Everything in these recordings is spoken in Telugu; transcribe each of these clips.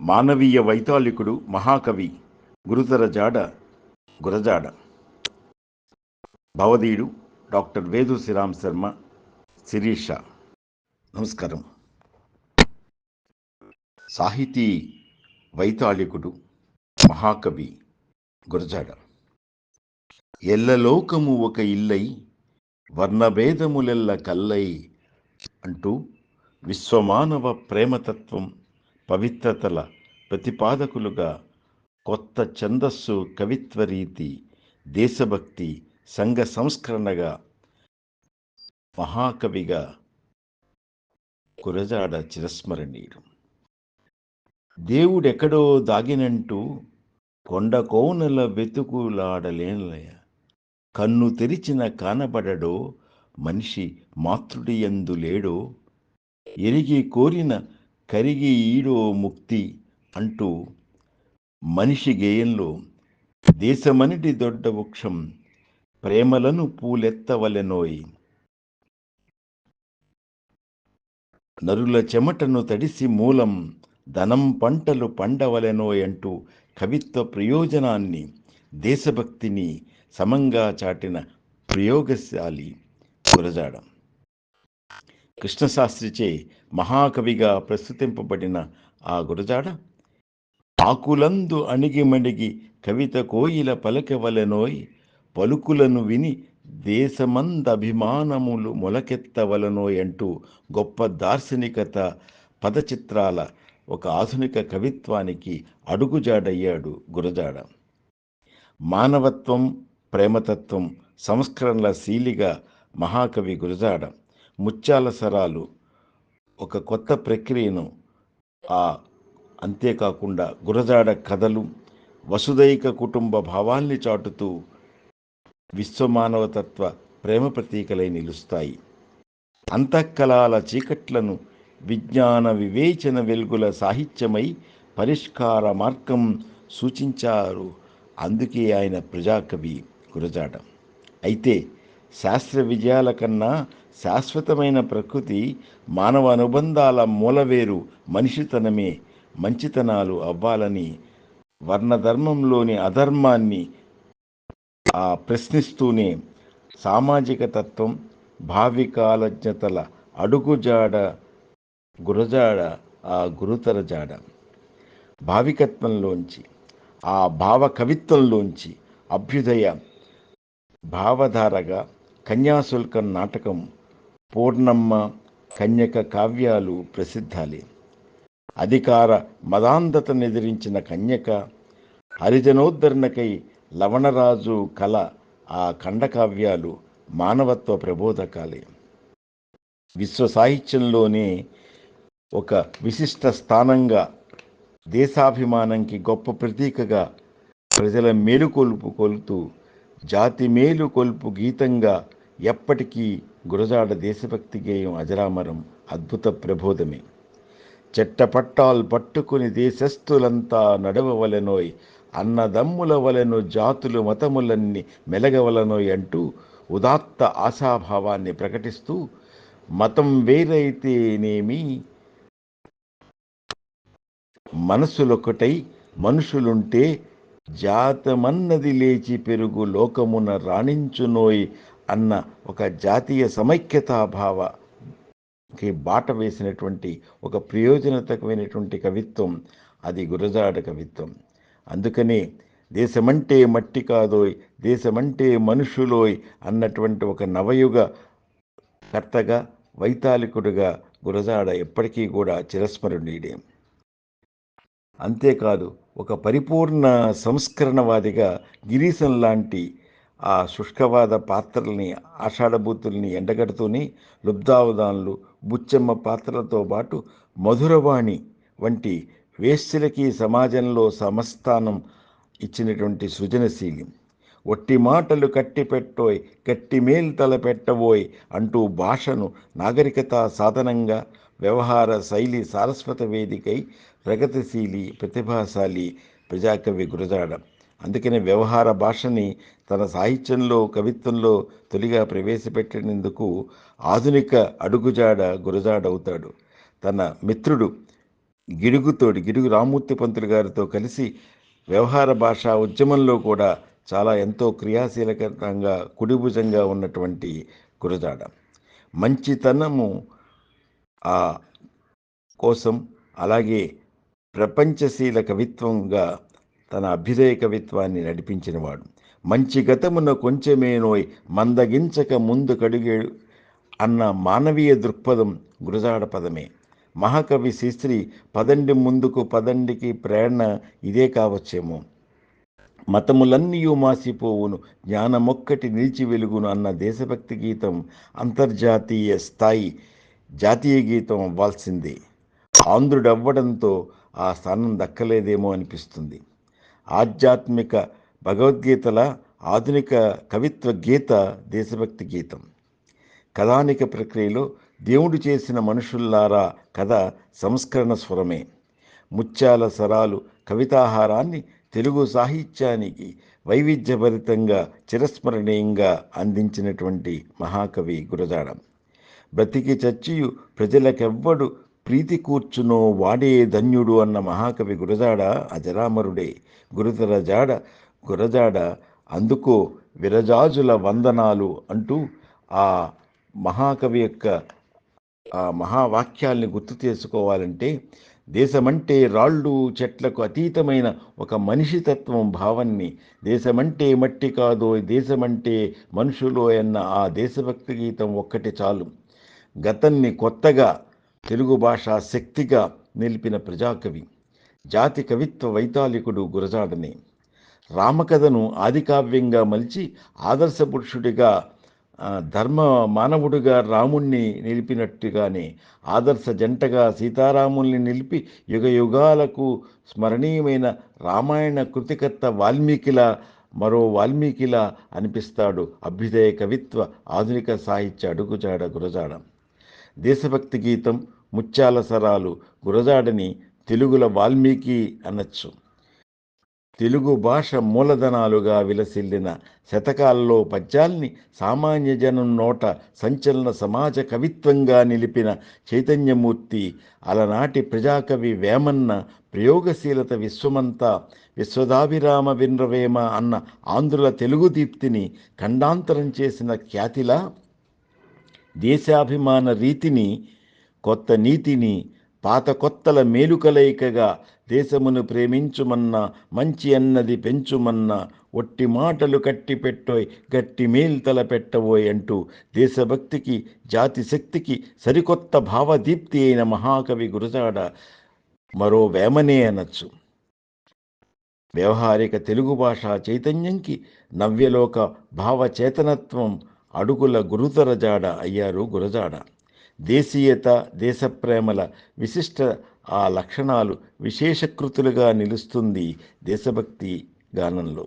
మానవీయ వైతాళికుడు మహాకవి గురుతర జాడ గురజాడ. భవదీయుడు డాక్టర్ వేదు శ్రీరామ్ శర్మ శిరీష. నమస్కారం. సాహితీ వైతాళికుడు మహాకవి గురజాడ. ఎల్లలోకము ఒక ఇల్లై వర్ణభేదములెల్ల కల్లై అంటూ విశ్వమానవ ప్రేమతత్వం పవిత్రతల ప్రతిపాదకులుగా కొత్త ఛందస్సు కవిత్వ రీతి దేశభక్తి సంఘ సంస్కరణగా మహాకవిగా కురజాడ చిరస్మరణీయుడు దేవుడెక్కడో దాగినంటూ కొండ కోనల వెతుకులాడలేనలయ కన్ను తెరిచిన కానబడడో మనిషి మాతృడియందు లేడో ఎరిగి కోరిన కరిగి ఈడో ముక్తి అంటూ మనిషి గేయంలో దేశమనిటి దొడ్డ వృక్షం ప్రేమలను పూలెత్తవలెనోయ్. నరుల చెమటను తడిసి మూలం ధనం పంటలు పండవలెనోయ్ అంటూ కవిత్వ ప్రయోజనాన్ని దేశభక్తిని సమంగా చాటిన ప్రయోగశాలి గురజాడం. కృష్ణశాస్త్రిచే మహాకవిగా ప్రస్తుతింపబడిన ఆ గురజాడ ఆకులందు అణిగిమణిగి కవిత కోయిల పలకవలనోయ్ పలుకులను విని దేశమందభిమానములు మొలకెత్తవలనోయ్ అంటూ గొప్ప దార్శనికత పదచిత్రాల ఒక ఆధునిక కవిత్వానికి అడుగుజాడయ్యాడు గురజాడ. మానవత్వం ప్రేమతత్వం సంస్కరణల శీలిగా మహాకవి గురజాడ ముత్యాల సరాలు ఒక కొత్త ప్రక్రియను ఆ అంతేకాకుండా గురజాడ కథలు వసుదైక కుటుంబ భావాల్ని చాటుతూ విశ్వమానవతత్వ ప్రేమ ప్రతీకలై నిలుస్తాయి. అంతఃకలాల చీకట్లను విజ్ఞాన వివేచన వెలుగుల సాహిత్యమై పరిష్కార మార్గం సూచించారు. అందుకే ఆయన ప్రజాకవి గురజాడ. అయితే శాస్త్ర విజయాల కన్నా శాశ్వతమైన ప్రకృతి మానవ అనుబంధాల మూలవేరు మనిషితనమే మంచితనాలు అవ్వాలని వర్ణధర్మంలోని అధర్మాన్ని ఆ ప్రశ్నిస్తూనే సామాజిక తత్వం భావికాలజ్ఞతల అడుగుజాడ గురజాడ ఆ గురుతర జాడ. భావికత్వంలోంచి ఆ భావ కవిత్వంలోంచి అభ్యుదయ భావధారగా కన్యాశుల్కం నాటకం పూర్ణమ్మ కన్యక కావ్యాలు ప్రసిద్ధాలే. అధికార మదాంధతను ఎదిరించిన కన్యక హరిజనోద్ధరణకై లవణరాజు కళ ఆ ఖండకావ్యాలు మానవత్వ ప్రబోధకాలే. విశ్వ సాహిత్యంలోనే ఒక విశిష్ట స్థానంగా దేశాభిమానంకి గొప్ప ప్రతీకగా ప్రజల మేలుకొల్పు కొలుతూ జాతి మేలు కొలుపు గీతంగా ఎప్పటికీ గురజాడ దేశభక్తి గేయం అజరామరం అద్భుత ప్రబోధమే. చెట్టపట్టాలు పట్టుకుని దేశస్థులంతా నడవవలెనోయ్ అన్నదమ్ముల వలెను జాతులు మతములన్నీ మెలగవలనోయ్ అంటూ ఉదాత్త ఆశాభావాన్ని ప్రకటిస్తూ మతం వేరైతేనేమి? మనసులొకటై మనుషులుంటే జాతమన్నది లేచి పెరుగు లోకమున రాణించునోయ్ అన్న ఒక జాతీయ సమైక్యతాభావకి బాట వేసినటువంటి ఒక ప్రయోజనతకమైనటువంటి కవిత్వం. అది గురజాడ కవిత్వం. అందుకనే దేశమంటే మట్టి కాదోయ్ దేశమంటే మనుషులోయ్ అన్నటువంటి ఒక నవయుగ కర్తగా వైతాళికుడుగా గురజాడ ఎప్పటికీ కూడా చిరస్మరణీయుడే. అంతేకాదు ఒక పరిపూర్ణ సంస్కరణవాదిగా గిరీశం లాంటి ఆ శుష్కవాద పాత్రల్ని ఆషాఢభూతుల్ని ఎండగడుతూనే లుబ్ధావధాన్లు బుచ్చమ్మ పాత్రలతో పాటు మధురవాణి వంటి వేశ్యలకి సమాజంలో సమస్థానం ఇచ్చినటువంటి సృజనశీలి ఒట్టి మాటలు కట్టిపెట్టోయ్ కట్టి మేలు తలపెట్టబోయ్ అంటూ భాషను నాగరికత సాధనంగా వ్యవహార శైలి సారస్వత వేదికై ప్రగతిశీలి ప్రతిభాశాలి ప్రజాకవి గురజాడ అందుకనే వ్యవహార భాషని తన సాహిత్యంలో కవిత్వంలో తొలిగా ప్రవేశపెట్టినందుకు ఆధునిక అడుగుజాడ గురజాడవుతాడు. తన మిత్రుడు గిడుగుతోడి గిడుగు రామూర్తి పంతులు గారితో కలిసి వ్యవహార భాష ఉద్యమంలో కూడా చాలా ఎంతో క్రియాశీలకంగా కుడిభుజంగా ఉన్నటువంటి గురజాడ. మంచితనము ఆ కోసం అలాగే ప్రపంచశీల కవిత్వంగా తన అభ్యుదయ కవిత్వాన్ని నడిపించినవాడు. మంచి గతమున కొంచెమేనోయ్ మందగించక ముందు కడిగేడు అన్న మానవీయ దృక్పథం గురజాడ పదమే. మహాకవి శ్రీశ్రీ పదండి ముందుకు పదండికి ప్రేరణ ఇదే కావచ్చేమో. మతములన్నీయు మాసిపోవును జ్ఞానమొక్కటి నిలిచి వెలుగును అన్న దేశభక్తి గీతం అంతర్జాతీయ స్థాయి జాతీయ గీతం అవ్వాల్సిందే ఆంధ్రుడవ్వడంతో ఆ స్థానం దక్కలేదేమో అనిపిస్తుంది. ఆధ్యాత్మిక భగవద్గీతల ఆధునిక కవిత్వ గీత దేశభక్తి గీతం. కథానిక ప్రక్రియలో దేవుడు చేసిన మనుషుల్లారా కథ సంస్కరణ స్వరమే. ముత్యాల సరాలు కవితాహారాన్ని తెలుగు సాహిత్యానికి వైవిధ్యభరితంగా చిరస్మరణీయంగా అందించినటువంటి మహాకవి గురజాడ. బ్రతికి చచ్చియు ప్రజలకెవ్వడు ప్రీతి కూర్చునో వాడే ధన్యుడు అన్న మహాకవి గురజాడ అజరామరుడే. గురుతర జాడ గురజాడ అందుకో విరజాజుల వందనాలు అంటూ ఆ మహాకవి యొక్క ఆ మహావాక్యాల్ని గుర్తు చేసుకోవాలంటే దేశమంటే రాళ్ళు చెట్లకు అతీతమైన ఒక మనిషి తత్వం భావాన్ని దేశమంటే మట్టి కాదో దేశమంటే మనుషులో అన్న ఆ దేశభక్తి గీతం ఒక్కటి చాలు. గతాన్ని కొత్తగా తెలుగు భాషా శక్తిగా నిలిపిన ప్రజాకవి. జాతి కవిత్వ వైతాళికుడు గురజాడని. రామకథను ఆదికావ్యంగా మలిచి ఆదర్శ పురుషుడిగా ధర్మ మానవుడిగా రాముణ్ణి నిలిపినట్టుగానే ఆదర్శ జంటగా సీతారాముల్ని నిలిపి యుగ యుగాలకు స్మరణీయమైన రామాయణ కృతికర్త వాల్మీకిలా మరో వాల్మీకిలా అనిపిస్తాడు అభ్యుదయ కవిత్వ ఆధునిక సాహిత్య అడుగుజాడ గురజాడ. దేశభక్తి గీతం ముత్యాల సరాలు గురజాడని తెలుగుల వాల్మీకి అనొచ్చు. తెలుగు భాష మూలధనాలుగా విలసిల్లిన శతకాల్లో పద్యాల్ని సామాన్య జనం నోట సంచలన సమాజ కవిత్వంగా నిలిపిన చైతన్యమూర్తి అలనాటి ప్రజాకవి వేమన్న ప్రయోగశీలత విశ్వమంతా విశ్వదాభిరామ విన్రవేమ అన్న ఆంధ్రుల తెలుగు దీప్తిని ఖండాంతరం చేసిన ఖ్యాతిలా దేశాభిమాన రీతిని కొత్త నీతిని పాత కొత్తల మేలుకలయికగా దేశమును ప్రేమించుమన్న మంచి అన్నది పెంచుమన్న ఒట్టి మాటలు కట్టి పెట్టోయ్ గట్టి మేల్తల పెట్టబోయ్ అంటూ దేశభక్తికి జాతి శక్తికి సరికొత్త భావదీప్తి అయిన మహాకవి గురజాడ మరో వేమనే అనొచ్చు. వ్యవహారిక తెలుగు భాషా చైతన్యంకి నవ్యలోక భావచేతనత్వం అడుగుల గురుతర జాడ అయ్యారు గురజాడ. దేశీయత దేశప్రేమల విశిష్ట ఆ లక్షణాలు విశేషకృతులుగా నిలుస్తుంది దేశభక్తి గానంలో.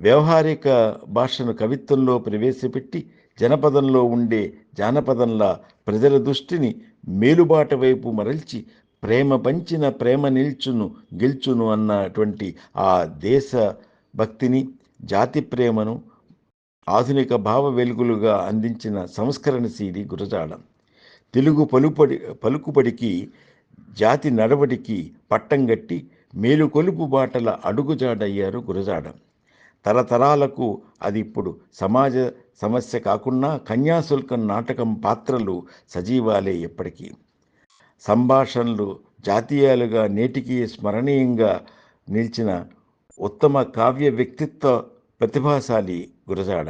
వ్యవహారిక భాషను కవిత్వంలో ప్రవేశపెట్టి జనపదంలో ఉండే జానపదంలా ప్రజల దృష్టిని మేలుబాట వైపు మరల్చి ప్రేమ పంచిన ప్రేమ నిల్చును గెల్చును అన్నటువంటి ఆ దేశ భక్తిని జాతి ప్రేమను ఆధునిక భావ వెలుగులుగా అందించిన సంస్కరణ సీడి గురజాడ. తెలుగు పలుపడి పలుకుబడికి జాతి నడవడికి పట్టం గట్టి మేలుకొలుపు బాటల అడుగుజాడయ్యారు గురజాడ. తరతరాలకు అది ఇప్పుడు సమాజ సమస్య కాకుండా కన్యాశుల్కం నాటకం పాత్రలు సజీవాలే ఎప్పటికీ. సంభాషణలు జాతీయాలుగా నేటికి స్మరణీయంగా నిలిచిన ఉత్తమ కావ్య వ్యక్తిత్వ ప్రతిభాశాలి గురజాడ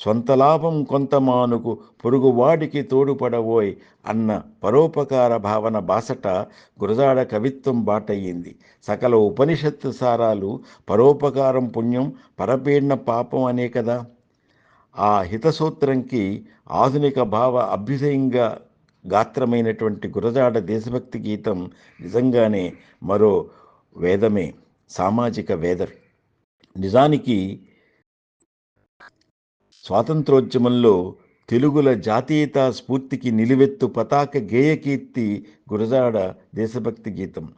సొంత లాభం కొంత మానుకు పొరుగువాడికి తోడుపడవోయ్ అన్న పరోపకార భావన బాసట గురజాడ కవిత్వం బాటయ్యింది. సకల ఉపనిషత్తు సారాలు పరోపకారం పుణ్యం పరపీడన పాపం అనే కదా. ఆ హితసూత్రంకి ఆధునిక భావ అభ్యుదయంగా గాత్రమైనటువంటి గురజాడ దేశభక్తి గీతం నిజంగానే మరో వేదమే సామాజిక వేదం నిజానికి స్వాతంత్రోద్యమంలో తెలుగుల జాతీయత స్ఫూర్తికి నిలువెత్తు పతాక గేయకీర్తి గురజాడ దేశభక్తి గీతం.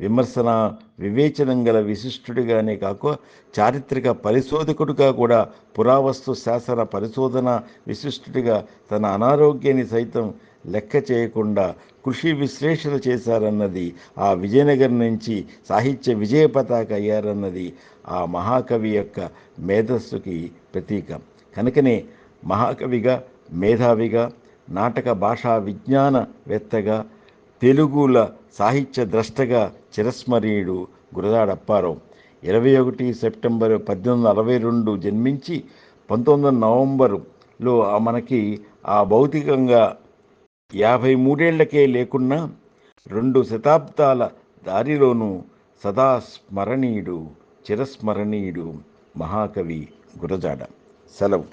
విమర్శన వివేచనం గల విశిష్టుడిగానే కాక చారిత్రక పరిశోధకుడిగా కూడా పురావస్తు శాసన పరిశోధన విశిష్టుడిగా తన అనారోగ్యాన్ని సైతం లెక్క చేయకుండా కృషి విశ్లేషణ చేశారన్నది ఆ విజయనగరం నుంచి సాహిత్య విజయ పతాక అయ్యారన్నది ఆ మహాకవి యొక్క మేధస్సుకి ప్రతీకం. కనుకనే మహాకవిగా మేధావిగా నాటక భాషా విజ్ఞానవేత్తగా తెలుగుల సాహిత్య ద్రష్టగా చిరస్మరణీయుడు గురజాడ అప్పారావు. ఇరవై ఒకటి సెప్టెంబర్ పద్దెనిమిది వందల అరవై రెండు జన్మించి పంతొమ్మిది వందల నవంబరులో మనకి ఆ భౌతికంగా యాభై మూడేళ్ళకే లేకున్నా రెండు శతాబ్దాల దారిలోనూ సదా స్మరణీయుడు చిరస్మరణీయుడు మహాకవి గురజాడ. سلام.